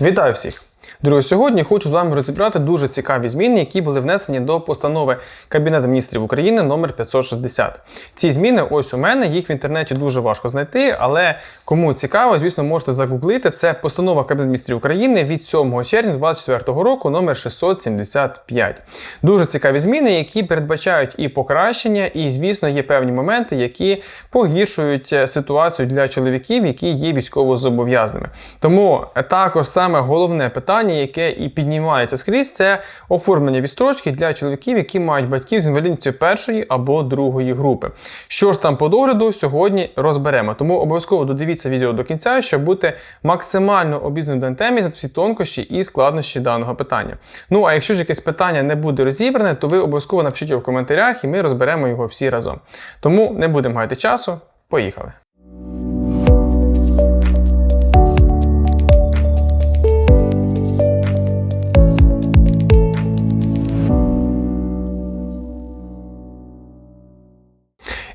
Вітаю всіх! Друзі, сьогодні хочу з вами розібрати дуже цікаві зміни, які були внесені до постанови Кабінету міністрів України номер 560. Ці зміни ось у мене, їх в інтернеті дуже важко знайти, але кому цікаво, звісно, можете загуглити. Це постанова Кабінету міністрів України від 7 червня 2024 року номер 675. Дуже цікаві зміни, які передбачають і покращення, і, звісно, є певні моменти, які погіршують е, ситуацію для чоловіків, які є військовозобов'язаними. Тому е, також саме головне питання, яке і піднімається скрізь, це оформлення відстрочки для чоловіків, які мають батьків з інвалідністю першої або другої групи. Що ж там по догляду, сьогодні розберемо. Тому обов'язково додивіться відео до кінця, щоб бути максимально обізнаним до темі за всі тонкощі і складнощі даного питання. Ну а якщо ж якесь питання не буде розібране, то ви обов'язково напишіть його в коментарях, і ми розберемо його всі разом. Тому не будемо гаяти часу. Поїхали.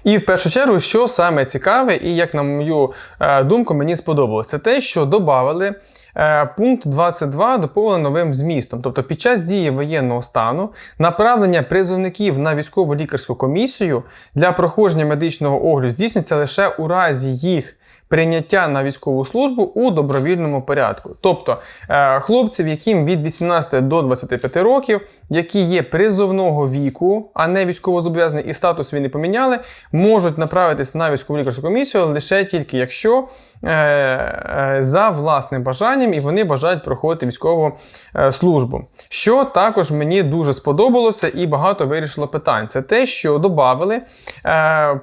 І в першу чергу, що саме цікаве, і як на мою е, думку, мені сподобалося, це те, що додали е, пункт 22 доповнено новим змістом. Тобто, під час дії воєнного стану направлення призовників на військову лікарську комісію для проходження медичного огляду здійснюється лише у разі їх. Прийняття на військову службу у добровільному порядку, тобто е, хлопців, яким від 18 до 25 років, які є призовного віку, а не військовозобов'язані і статус він не поміняли, можуть направитись на військову лікарську комісію лише тільки якщо е, е, за власним бажанням і вони бажають проходити військову е, службу. Що також мені дуже сподобалося і багато вирішило питань. Це те, що додали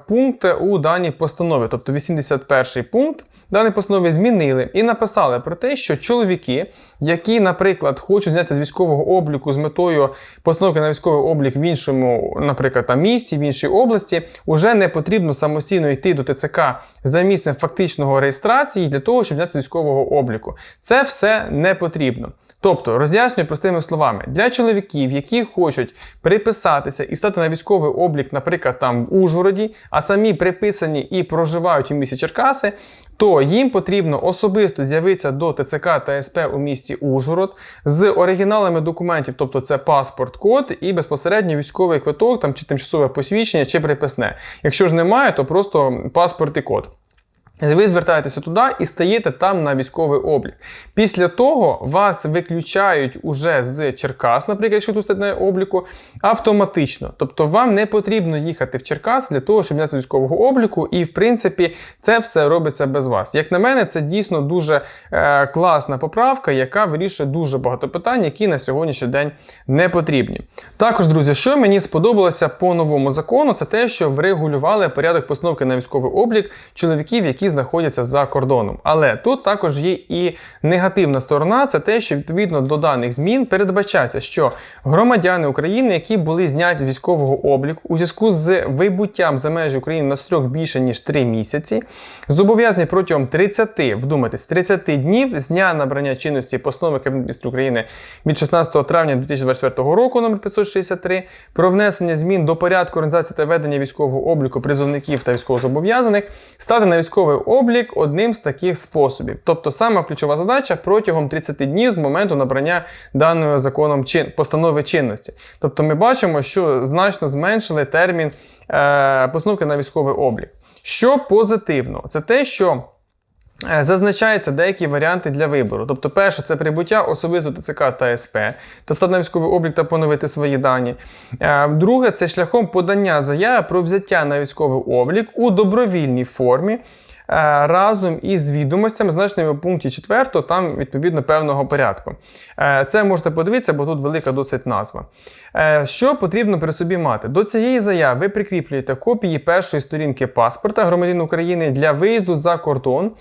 пункт у даній постанові, тобто 81 пункт. Дані постанови змінили і написали про те, що чоловіки, які, наприклад, хочуть знятися з військового обліку з метою постановки на військовий облік в іншому, наприклад, там місті, в іншій області, вже не потрібно самостійно йти до ТЦК за місцем фактичного реєстрації для того, щоб знятися з військового обліку. Це все не потрібно. Тобто, роз'яснюю простими словами, для чоловіків, які хочуть приписатися і стати на військовий облік, наприклад, там в Ужгороді, а самі приписані і проживають у місті Черкаси, то їм потрібно особисто з'явитися до ТЦК та СП у місті Ужгород з оригіналами документів, тобто це паспорт, код і безпосередньо військовий квиток, там чи тимчасове посвідчення, чи приписне. Якщо ж немає, то просто паспорт і код. Ви звертаєтеся туди і стаєте там на військовий облік. Після того вас виключають уже з Черкас, наприклад, якщо тут стаєте на обліку, автоматично. Тобто вам не потрібно їхати в Черкас для того, щоб взяти з військового обліку, і в принципі це все робиться без вас. Як на мене, це дійсно дуже е, класна поправка, яка вирішує дуже багато питань, які на сьогоднішній день не потрібні. Також, друзі, що мені сподобалося по новому закону, це те, що врегулювали порядок постановки на військовий облік чоловіків, які знаходяться за кордоном. Але тут також є і негативна сторона, це те, що відповідно до даних змін передбачається, що громадяни України, які були зняті військового обліку у зв'язку з вибуттям за межі України на строк більше ніж 3 місяці, зобов'язані протягом 30, вдумайтесь, 30 днів з дня набрання чинності постанови Кабінету України від 16 травня 2024 року номер 563 про внесення змін до порядку організації та ведення військового обліку призовників та військовозобов'язаних стати на військовий облік одним з таких способів. Тобто сама ключова задача протягом 30 днів з моменту набрання даною законом чин, постанови чинності. Тобто ми бачимо, що значно зменшили термін е, постановки на військовий облік. Що позитивно, це те, що Е, Зазначаються деякі варіанти для вибору. Тобто, перше, це прибуття особисто ТЦК та СП та стати на військовий облік та поновити свої дані. Е, Друге, це шляхом подання заяви про взяття на військовий облік у добровільній формі. Е, Разом із відомостями, значеними в пункті 4, там відповідно певного порядку. Е, Це можете подивитися, бо тут велика досить назва. Е, Що потрібно при собі мати? До цієї заяви ви прикріплюєте копії першої сторінки паспорта громадянина України для виїзду за кордон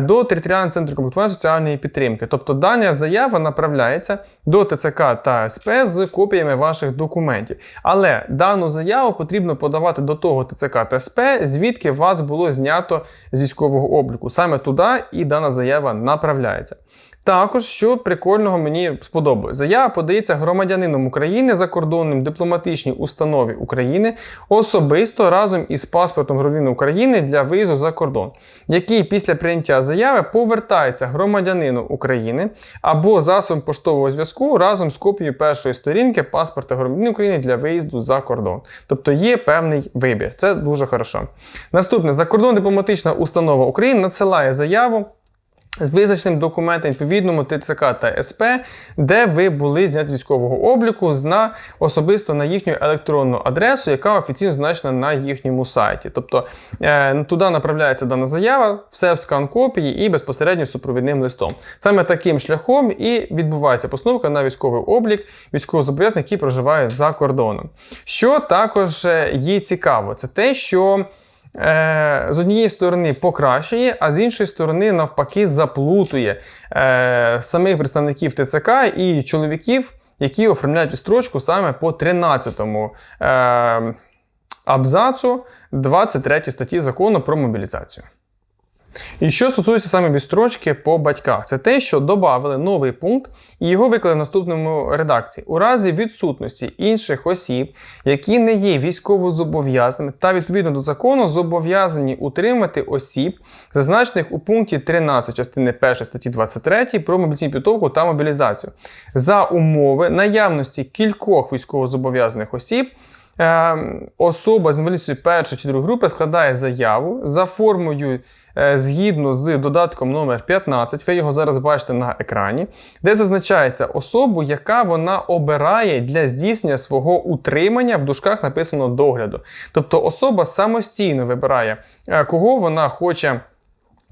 до територіального центру комплектування соціальної підтримки. Тобто дана заява направляється до ТЦК та СП з копіями ваших документів. Але дану заяву потрібно подавати до того ТЦК та СП, звідки вас було знято з військового обліку. Саме туди і дана заява направляється. Також, що прикольного мені сподобалось, заява подається громадянином України закордонним дипломатичній установі України особисто разом із паспортом громадянина України для виїзду за кордон, який після прийняття заяви повертається громадянину України або засобом поштового зв'язку разом з копією першої сторінки паспорта громадянина України для виїзду за кордон. Тобто є певний вибір. Це дуже хорошо. Наступне закордонна дипломатична установа України надсилає заяву. З визначеним документом відповідному ТЦК та СП, де ви були зняті військового обліку на особисто на їхню електронну адресу, яка офіційно значена на їхньому сайті. Тобто е, туди направляється дана заява, все в скан копії і безпосередньо супровідним листом. Саме таким шляхом і відбувається постановка на військовий облік військовозобов'язаних, які проживають за кордоном. Що також е, є цікаво, це те, що з однієї сторони покращує, а з іншої сторони, навпаки, заплутує е, самих представників ТЦК і чоловіків, які оформляють строчку саме по 13-му е, абзацу 23 статті закону про мобілізацію. І що стосується саме відстрочки по батьках, це те, що додали новий пункт, і його виклали в наступному редакції. У разі відсутності інших осіб, які не є військовозобов'язаними та відповідно до закону зобов'язані утримати осіб, зазначених у пункті 13 частини 1 статті 23 про мобілізаційну підготовку та мобілізацію, за умови наявності кількох військовозобов'язаних осіб. Е, особа з інвалідністю першої чи другої групи складає заяву за формою е, згідно з додатком номер 15, ви його зараз бачите на екрані, де зазначається особу, яка вона обирає для здійснення свого утримання в дужках написано догляду. Тобто особа самостійно вибирає, е, кого вона хоче.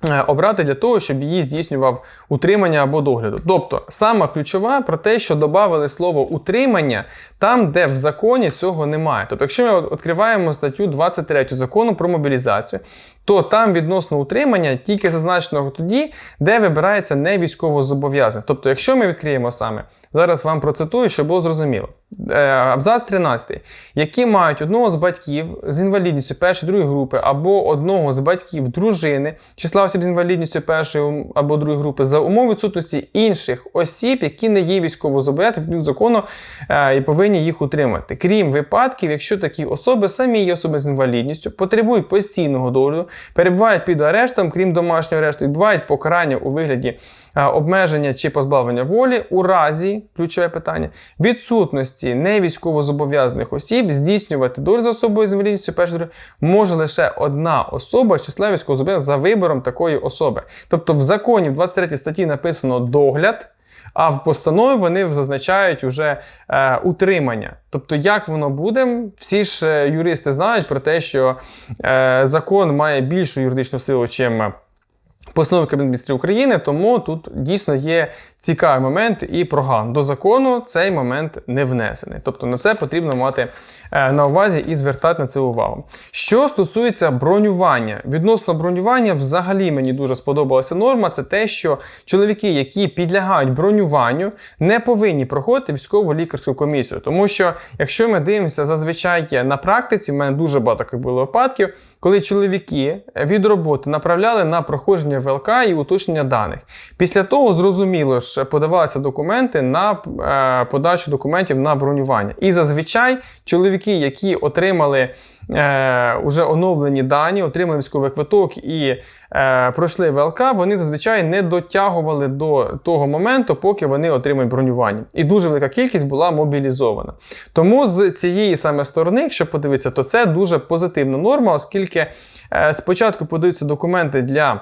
Е, Обрати для того, щоб її здійснював утримання або догляду. Тобто, сама ключова про те, що додали слово утримання там, де в законі цього немає. Тобто, якщо ми відкриваємо статтю 23 закону про мобілізацію, то там відносно утримання тільки зазначено тоді, де вибирається не військовозобов'язаний. Тобто, якщо ми відкриємо саме, зараз вам процитую, щоб було зрозуміло. Е, Абзац 13. Які мають одного з батьків з інвалідністю першої другої групи або одного з батьків дружини, числа осіб з інвалідністю першої або другої групи за умови відсутності інших осіб, які не є військовозобов'язані від закону е, і повинні їх утримати. Крім випадків, якщо такі особи самі є особи з інвалідністю, потребують постійного догляду, перебувають під арештом, крім домашнього арешту, відбувають покарання у вигляді обмеження чи позбавлення волі у разі, ключове питання, відсутності не військовозобов'язаних осіб здійснювати долю за особою з інвалідністю першої може лише одна особа з числа військовозобов'язаних за вибором такої особи. Тобто в законі в 23 статті написано догляд. А в постанові вони зазначають уже е, утримання. Тобто, як воно буде, всі ж е, юристи знають про те, що е, закон має більшу юридичну силу, чим постанови Кабінету міністрів України, тому тут дійсно є цікавий момент і проган. До закону цей момент не внесений. Тобто на це потрібно мати е, на увазі і звертати на це увагу. Що стосується бронювання, відносно бронювання, взагалі мені дуже сподобалася норма. Це те, що чоловіки, які підлягають бронюванню, не повинні проходити військову лікарську комісію. Тому що, якщо ми дивимося зазвичай на практиці, в мене дуже багато таких було випадків. Коли чоловіки від роботи направляли на проходження ВЛК і уточнення даних. Після того, зрозуміло, ж подавалися документи на е, подачу документів на бронювання. І зазвичай чоловіки, які отримали е, уже оновлені дані, отримали військовий квиток і е, пройшли ВЛК, вони зазвичай не дотягували до того моменту, поки вони отримають бронювання. І дуже велика кількість була мобілізована. Тому з цієї саме сторони, якщо подивитися, то це дуже позитивна норма, оскільки е, спочатку подаються документи для.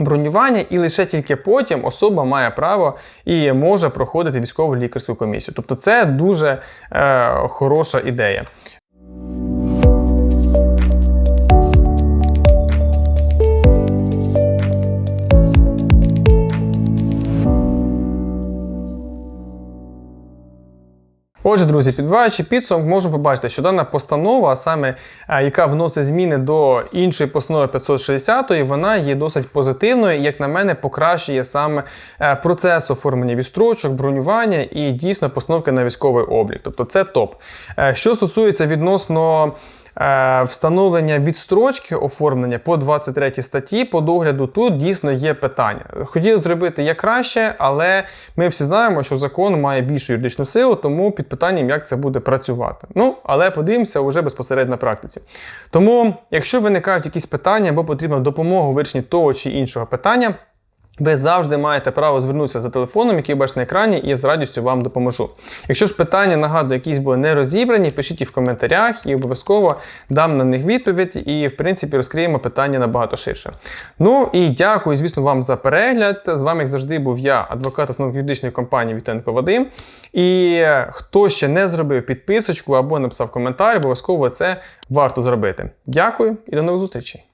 Бронювання, і лише тільки потім особа має право і може проходити військову лікарську комісію. Тобто це дуже е, хороша ідея. Отже, друзі, підбиваючи підсумок, можемо побачити, що дана постанова, а саме е, яка вносить зміни до іншої постанови 560, вона є досить позитивною і, як на мене, покращує саме е, процес оформлення відстрочок, бронювання і дійсно постановки на військовий облік. Тобто це топ. Е, Що стосується відносно встановлення відстрочки оформлення по 23 статті по догляду тут дійсно є питання. Хотіли зробити як краще, але ми всі знаємо, що закон має більшу юридичну силу, тому під питанням, як це буде працювати. Ну, але подивимося вже безпосередньо на практиці. Тому, якщо виникають якісь питання або потрібна допомога у вирішенні того чи іншого питання. Ви завжди маєте право звернутися за телефоном, який бачите на екрані, і я з радістю вам допоможу. Якщо ж питання, нагадую, якісь були не розібрані, пишіть їх в коментарях і обов'язково дам на них відповідь і, в принципі, розкриємо питання набагато ширше. Ну і дякую, звісно, вам за перегляд. З вами, як завжди, був я, адвокат основних юридичної компанії Вітенко Вадим. І хто ще не зробив підписочку або написав коментар, обов'язково це варто зробити. Дякую і до нових зустрічей!